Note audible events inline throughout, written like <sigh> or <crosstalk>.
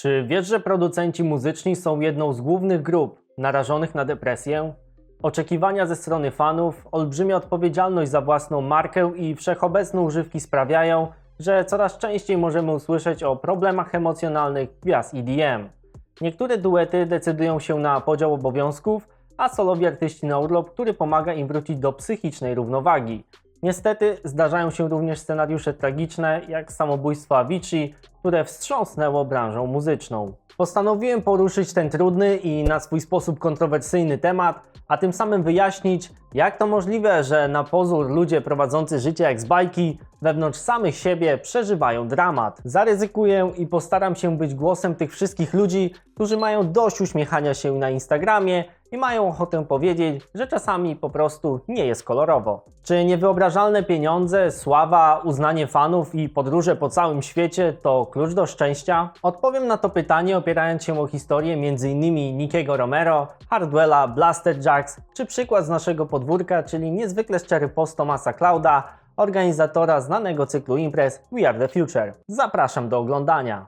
Czy wiesz, że producenci muzyczni są jedną z głównych grup narażonych na depresję? Oczekiwania ze strony fanów, olbrzymia odpowiedzialność za własną markę i wszechobecne używki sprawiają, że coraz częściej możemy usłyszeć o problemach emocjonalnych gwiazd EDM. Niektóre duety decydują się na podział obowiązków, a solowi artyści na urlop, który pomaga im wrócić do psychicznej równowagi. Niestety zdarzają się również scenariusze tragiczne, jak samobójstwo Avicii, które wstrząsnęło branżą muzyczną. Postanowiłem poruszyć ten trudny i na swój sposób kontrowersyjny temat, a tym samym wyjaśnić, jak to możliwe, że na pozór ludzie prowadzący życie jak z bajki wewnątrz samych siebie przeżywają dramat. Zaryzykuję i postaram się być głosem tych wszystkich ludzi, którzy mają dość uśmiechania się na Instagramie i mają ochotę powiedzieć, że czasami po prostu nie jest kolorowo. Czy niewyobrażalne pieniądze, sława, uznanie fanów i podróże po całym świecie to klucz do szczęścia? Odpowiem na to pytanie opierając się o historię m.in. Nickiego Romero, Hardwella, Blaster Jacks, czy przykład z naszego podwórka, czyli niezwykle szczery post Tomasa Clouda, organizatora znanego cyklu imprez We Are The Future. Zapraszam do oglądania.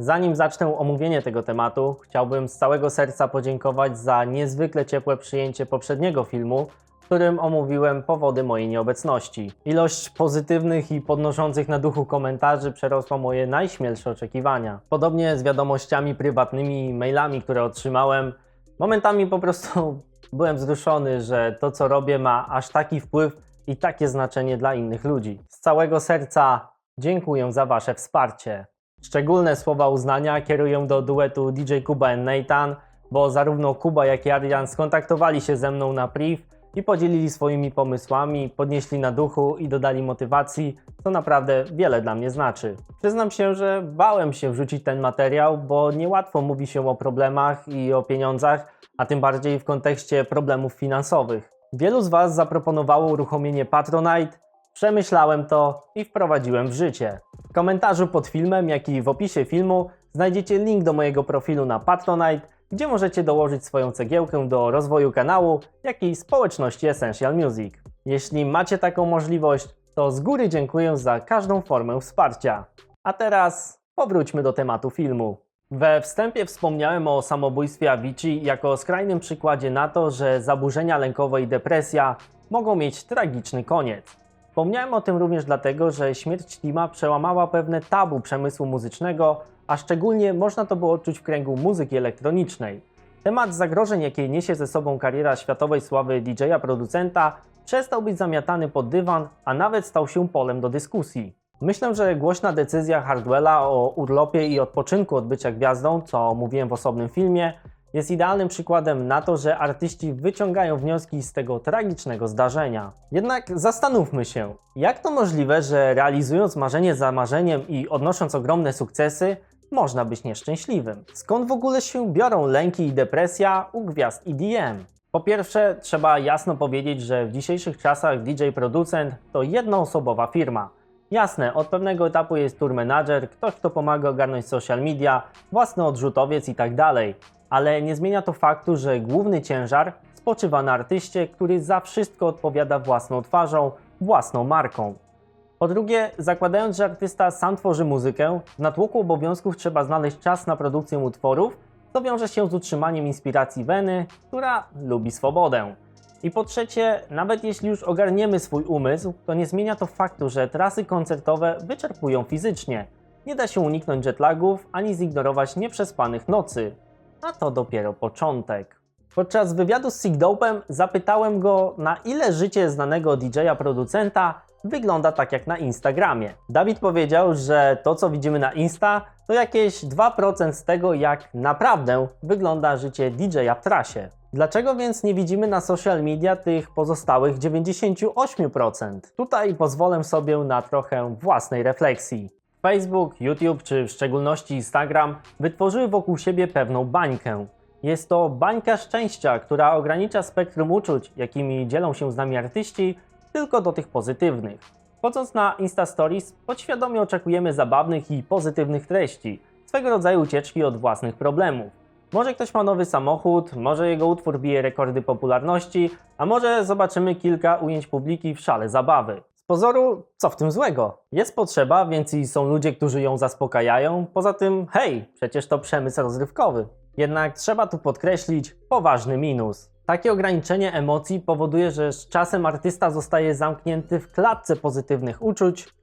Zanim zacznę omówienie tego tematu, chciałbym z całego serca podziękować za niezwykle ciepłe przyjęcie poprzedniego filmu, w którym omówiłem powody mojej nieobecności. Ilość pozytywnych i podnoszących na duchu komentarzy przerosła moje najśmielsze oczekiwania. Podobnie z wiadomościami prywatnymi i mailami, które otrzymałem, momentami po prostu <laughs> byłem wzruszony, że to co robię ma aż taki wpływ i takie znaczenie dla innych ludzi. Z całego serca dziękuję za Wasze wsparcie. Szczególne słowa uznania kieruję do duetu DJ Kuba and Nathan, bo zarówno Kuba jak i Adrian skontaktowali się ze mną na priv i podzielili swoimi pomysłami, podnieśli na duchu i dodali motywacji, co naprawdę wiele dla mnie znaczy. Przyznam się, że bałem się wrzucić ten materiał, bo niełatwo mówi się o problemach i o pieniądzach, a tym bardziej w kontekście problemów finansowych. Wielu z Was zaproponowało uruchomienie Patronite, Przemyślałem to i wprowadziłem w życie. W komentarzu pod filmem, jak i w opisie filmu znajdziecie link do mojego profilu na Patronite, gdzie możecie dołożyć swoją cegiełkę do rozwoju kanału, jak i społeczności Essential Music. Jeśli macie taką możliwość, to z góry dziękuję za każdą formę wsparcia. A teraz powróćmy do tematu filmu. We wstępie wspomniałem o samobójstwie Avicii jako skrajnym przykładzie na to, że zaburzenia lękowe i depresja mogą mieć tragiczny koniec. Wspomniałem o tym również dlatego, że śmierć Tima przełamała pewne tabu przemysłu muzycznego, a szczególnie można to było odczuć w kręgu muzyki elektronicznej. Temat zagrożeń, jakie niesie ze sobą kariera światowej sławy DJ-a producenta, przestał być zamiatany pod dywan, a nawet stał się polem do dyskusji. Myślę, że głośna decyzja Hardwella o urlopie i odpoczynku od bycia gwiazdą, co mówiłem w osobnym filmie, jest idealnym przykładem na to, że artyści wyciągają wnioski z tego tragicznego zdarzenia. Jednak zastanówmy się, jak to możliwe, że realizując marzenie za marzeniem i odnosząc ogromne sukcesy, można być nieszczęśliwym? Skąd w ogóle się biorą lęki i depresja u gwiazd EDM? Po pierwsze, trzeba jasno powiedzieć, że w dzisiejszych czasach DJ producent to jednoosobowa firma. Jasne, od pewnego etapu jest tour manager, ktoś kto pomaga ogarnąć social media, własny odrzutowiec itd. Ale nie zmienia to faktu, że główny ciężar spoczywa na artyście, który za wszystko odpowiada własną twarzą, własną marką. Po drugie, zakładając, że artysta sam tworzy muzykę, w natłoku obowiązków trzeba znaleźć czas na produkcję utworów, co wiąże się z utrzymaniem inspiracji Weny, która lubi swobodę. I po trzecie, nawet jeśli już ogarniemy swój umysł, to nie zmienia to faktu, że trasy koncertowe wyczerpują fizycznie. Nie da się uniknąć jetlagów ani zignorować nieprzespanych nocy, a to dopiero początek. Podczas wywiadu z Sigdopem zapytałem go, na ile życie znanego DJ-a producenta wygląda tak jak na Instagramie. Dawid powiedział, że to co widzimy na Insta to jakieś 2% z tego, jak naprawdę wygląda życie DJ-a w trasie. Dlaczego więc nie widzimy na social media tych pozostałych 98%? Tutaj pozwolę sobie na trochę własnej refleksji. Facebook, YouTube czy w szczególności Instagram wytworzyły wokół siebie pewną bańkę. Jest to bańka szczęścia, która ogranicza spektrum uczuć, jakimi dzielą się z nami artyści, tylko do tych pozytywnych. Wchodząc na Insta Stories, podświadomie oczekujemy zabawnych i pozytywnych treści, swego rodzaju ucieczki od własnych problemów. Może ktoś ma nowy samochód, może jego utwór bije rekordy popularności, a może zobaczymy kilka ujęć publiki w szale zabawy. Pozoru, co w tym złego? Jest potrzeba, więc i są ludzie, którzy ją zaspokajają. Poza tym, hej, przecież to przemysł rozrywkowy. Jednak trzeba tu podkreślić poważny minus. Takie ograniczenie emocji powoduje, że z czasem artysta zostaje zamknięty w klatce pozytywnych uczuć,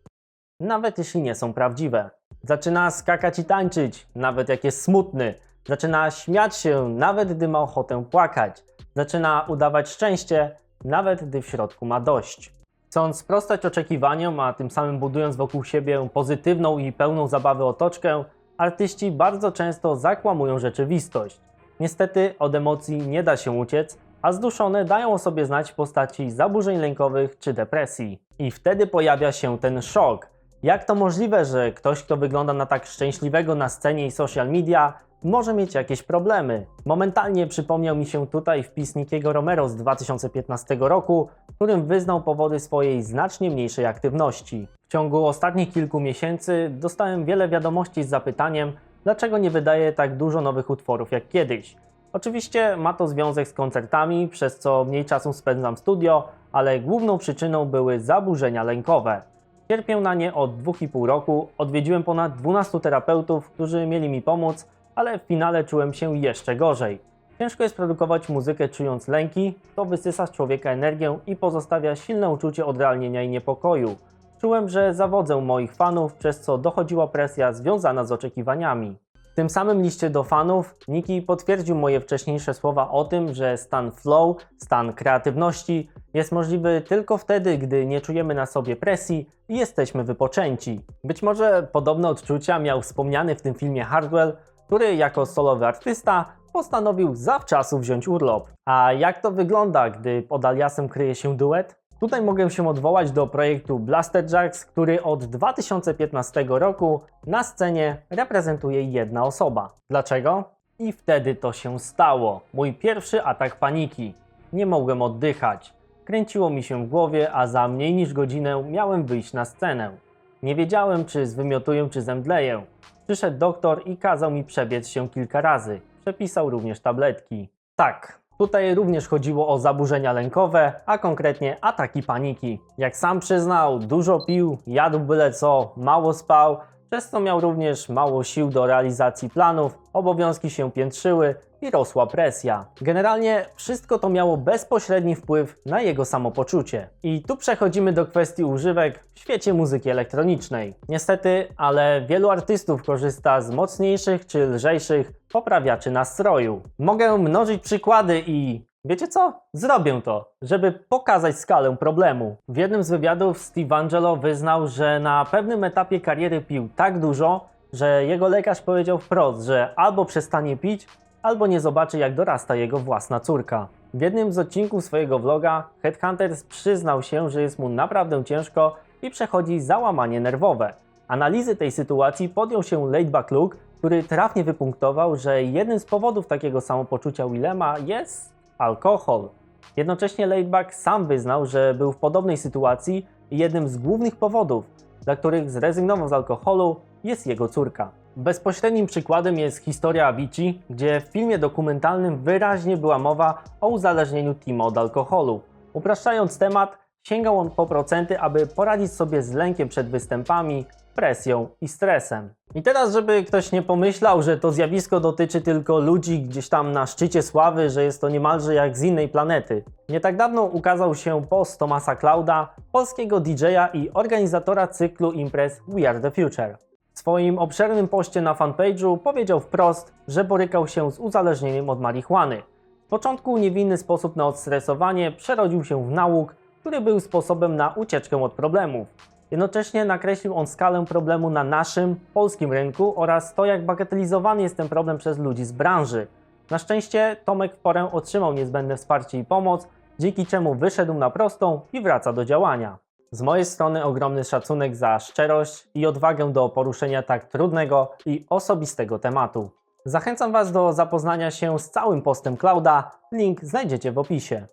nawet jeśli nie są prawdziwe. Zaczyna skakać i tańczyć, nawet jak jest smutny. Zaczyna śmiać się, nawet gdy ma ochotę płakać. Zaczyna udawać szczęście, nawet gdy w środku ma dość. Chcąc sprostać oczekiwaniom, a tym samym budując wokół siebie pozytywną i pełną zabawy otoczkę, artyści bardzo często zakłamują rzeczywistość. Niestety od emocji nie da się uciec, a zduszone dają o sobie znać w postaci zaburzeń lękowych czy depresji. I wtedy pojawia się ten szok. Jak to możliwe, że ktoś, kto wygląda na tak szczęśliwego na scenie i social media, może mieć jakieś problemy? Momentalnie przypomniał mi się tutaj wpis Nikiego Romero z 2015 roku, w którym wyznał powody swojej znacznie mniejszej aktywności. W ciągu ostatnich kilku miesięcy dostałem wiele wiadomości z zapytaniem, dlaczego nie wydaję tak dużo nowych utworów jak kiedyś. Oczywiście ma to związek z koncertami, przez co mniej czasu spędzam w studio, ale główną przyczyną były zaburzenia lękowe. Cierpię na nie od 2,5 roku, odwiedziłem ponad 12 terapeutów, którzy mieli mi pomóc, ale w finale czułem się jeszcze gorzej. Ciężko jest produkować muzykę czując lęki, to wysysa z człowieka energię i pozostawia silne uczucie odrealnienia i niepokoju. Czułem, że zawodzę moich fanów, przez co dochodziła presja związana z oczekiwaniami. W tym samym liście do fanów Niki potwierdził moje wcześniejsze słowa o tym, że stan flow, stan kreatywności jest możliwy tylko wtedy, gdy nie czujemy na sobie presji i jesteśmy wypoczęci. Być może podobne odczucia miał wspomniany w tym filmie Hardwell, który jako solowy artysta postanowił zawczasu wziąć urlop. A jak to wygląda, gdy pod aliasem kryje się duet? Tutaj mogę się odwołać do projektu Blaster Jacks, który od 2015 roku na scenie reprezentuje jedna osoba. Dlaczego? I wtedy to się stało. Mój pierwszy atak paniki. Nie mogłem oddychać. Kręciło mi się w głowie, a za mniej niż godzinę miałem wyjść na scenę. Nie wiedziałem, czy zwymiotuję, czy zemdleję. Przyszedł doktor i kazał mi przebiec się kilka razy. Przepisał również tabletki. Tak, tutaj również chodziło o zaburzenia lękowe, a konkretnie ataki paniki. Jak sam przyznał, dużo pił, jadł byle co, mało spał, przez co miał również mało sił do realizacji planów, obowiązki się piętrzyły i rosła presja. Generalnie wszystko to miało bezpośredni wpływ na jego samopoczucie. I tu przechodzimy do kwestii używek w świecie muzyki elektronicznej. Niestety, ale wielu artystów korzysta z mocniejszych czy lżejszych poprawiaczy nastroju. Mogę mnożyć przykłady i Wiecie co? Zrobię to, żeby pokazać skalę problemu. W jednym z wywiadów Steve Angelo wyznał, że na pewnym etapie kariery pił tak dużo, że jego lekarz powiedział wprost, że albo przestanie pić, albo nie zobaczy jak dorasta jego własna córka. W jednym z odcinków swojego vloga Headhunters przyznał się, że jest mu naprawdę ciężko i przechodzi załamanie nerwowe. Analizy tej sytuacji podjął się Laidback Luke, który trafnie wypunktował, że jednym z powodów takiego samopoczucia Willema jest alkohol. Jednocześnie Laidback sam wyznał, że był w podobnej sytuacji i jednym z głównych powodów, dla których zrezygnował z alkoholu, jest jego córka. Bezpośrednim przykładem jest historia Avicii, gdzie w filmie dokumentalnym wyraźnie była mowa o uzależnieniu Tima od alkoholu. Upraszczając temat, sięgał on po procenty, aby poradzić sobie z lękiem przed występami, presją i stresem. I teraz, żeby ktoś nie pomyślał, że to zjawisko dotyczy tylko ludzi gdzieś tam na szczycie sławy, że jest to niemalże jak z innej planety. Nie tak dawno ukazał się post Tomasa Clouda, polskiego DJ-a i organizatora cyklu imprez We Are The Future. W swoim obszernym poście na fanpage'u powiedział wprost, że borykał się z uzależnieniem od marihuany. W początku niewinny sposób na odstresowanie przerodził się w nauk, który był sposobem na ucieczkę od problemów. Jednocześnie nakreślił on skalę problemu na naszym, polskim rynku oraz to, jak bagatelizowany jest ten problem przez ludzi z branży. Na szczęście Tomek w porę otrzymał niezbędne wsparcie i pomoc, dzięki czemu wyszedł na prostą i wraca do działania. Z mojej strony ogromny szacunek za szczerość i odwagę do poruszenia tak trudnego i osobistego tematu. Zachęcam Was do zapoznania się z całym postem Clouda, link znajdziecie w opisie.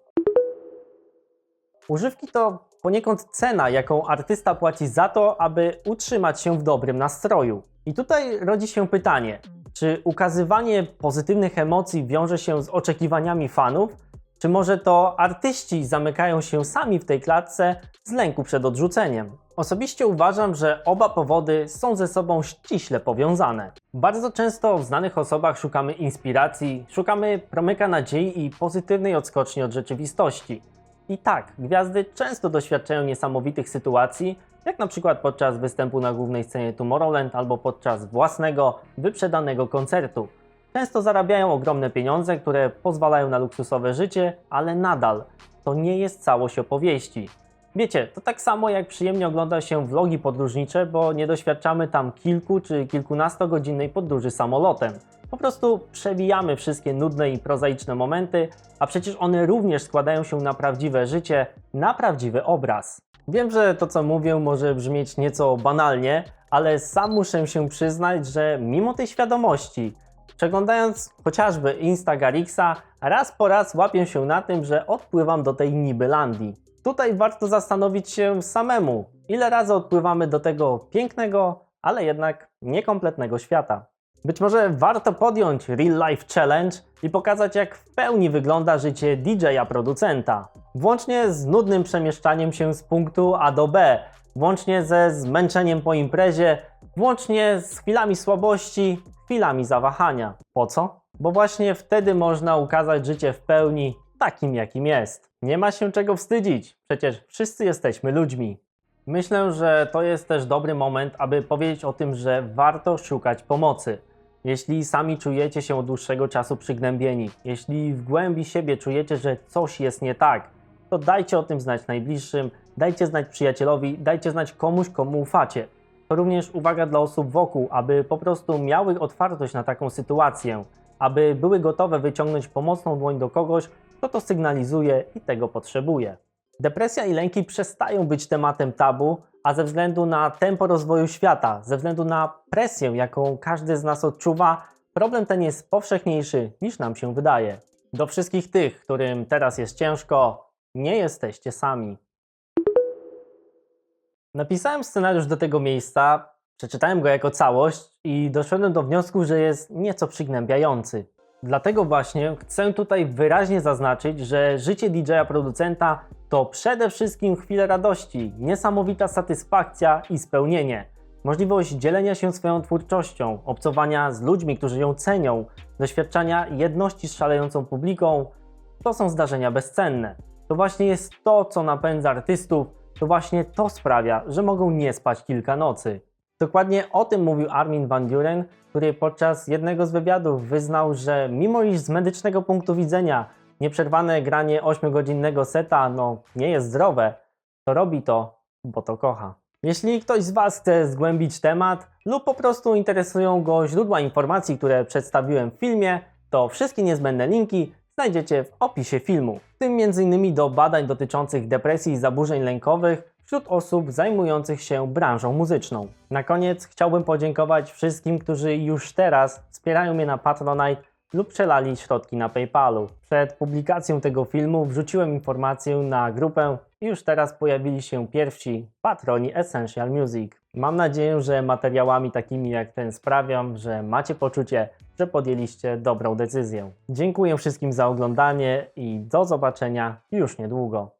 Używki to poniekąd cena, jaką artysta płaci za to, aby utrzymać się w dobrym nastroju. I tutaj rodzi się pytanie, Czy ukazywanie pozytywnych emocji wiąże się z oczekiwaniami fanów? Czy może to artyści zamykają się sami w tej klatce z lęku przed odrzuceniem? Osobiście uważam, że oba powody są ze sobą ściśle powiązane. Bardzo często w znanych osobach szukamy inspiracji, szukamy promyka nadziei i pozytywnej odskoczni od rzeczywistości. I tak, gwiazdy często doświadczają niesamowitych sytuacji, jak na przykład podczas występu na głównej scenie Tomorrowland albo podczas własnego, wyprzedanego koncertu. Często zarabiają ogromne pieniądze, które pozwalają na luksusowe życie, ale nadal to nie jest całość opowieści. Wiecie, to tak samo jak przyjemnie ogląda się vlogi podróżnicze, bo nie doświadczamy tam kilku czy kilkunastogodzinnej podróży samolotem. Po prostu przewijamy wszystkie nudne i prozaiczne momenty, a przecież one również składają się na prawdziwe życie, na prawdziwy obraz. Wiem, że to co mówię może brzmieć nieco banalnie, ale sam muszę się przyznać, że mimo tej świadomości, przeglądając chociażby Instagarixa, raz po raz łapię się na tym, że odpływam do tej Nibylandii. Tutaj warto zastanowić się samemu, ile razy odpływamy do tego pięknego, ale jednak niekompletnego świata. Być może warto podjąć Real Life Challenge i pokazać, jak w pełni wygląda życie DJ-a producenta. Włącznie z nudnym przemieszczaniem się z punktu A do B, włącznie ze zmęczeniem po imprezie, włącznie z chwilami słabości, chwilami zawahania. Po co? Bo właśnie wtedy można ukazać życie w pełni takim, jakim jest. Nie ma się czego wstydzić, przecież wszyscy jesteśmy ludźmi. Myślę, że to jest też dobry moment, aby powiedzieć o tym, że warto szukać pomocy. Jeśli sami czujecie się od dłuższego czasu przygnębieni, jeśli w głębi siebie czujecie, że coś jest nie tak, to dajcie o tym znać najbliższym, dajcie znać przyjacielowi, dajcie znać komuś, komu ufacie. Również uwaga dla osób wokół, aby po prostu miały otwartość na taką sytuację, aby były gotowe wyciągnąć pomocną dłoń do kogoś, kto to sygnalizuje i tego potrzebuje. Depresja i lęki przestają być tematem tabu, a ze względu na tempo rozwoju świata, ze względu na presję, jaką każdy z nas odczuwa, problem ten jest powszechniejszy niż nam się wydaje. Do wszystkich tych, którym teraz jest ciężko, nie jesteście sami. Napisałem scenariusz do tego miejsca, przeczytałem go jako całość i doszedłem do wniosku, że jest nieco przygnębiający. Dlatego właśnie chcę tutaj wyraźnie zaznaczyć, że życie DJ-a producenta to przede wszystkim chwile radości, niesamowita satysfakcja i spełnienie. Możliwość dzielenia się swoją twórczością, obcowania z ludźmi, którzy ją cenią, doświadczania jedności z szalejącą publiką to są zdarzenia bezcenne. To właśnie jest to, co napędza artystów, to właśnie to sprawia, że mogą nie spać kilka nocy. Dokładnie o tym mówił Armin van Buren, który podczas jednego z wywiadów wyznał, że mimo iż z medycznego punktu widzenia nieprzerwane granie 8-godzinnego seta no, nie jest zdrowe, to robi to, bo to kocha. Jeśli ktoś z Was chce zgłębić temat lub po prostu interesują go źródła informacji, które przedstawiłem w filmie, to wszystkie niezbędne linki znajdziecie w opisie filmu, w tym m.in. do badań dotyczących depresji i zaburzeń lękowych wśród osób zajmujących się branżą muzyczną. Na koniec chciałbym podziękować wszystkim, którzy już teraz wspierają mnie na Patronite lub przelali środki na PayPalu. Przed publikacją tego filmu wrzuciłem informację na grupę i już teraz pojawili się pierwsi patroni Essential Music. Mam nadzieję, że materiałami takimi jak ten sprawiam, że macie poczucie, że podjęliście dobrą decyzję. Dziękuję wszystkim za oglądanie i do zobaczenia już niedługo.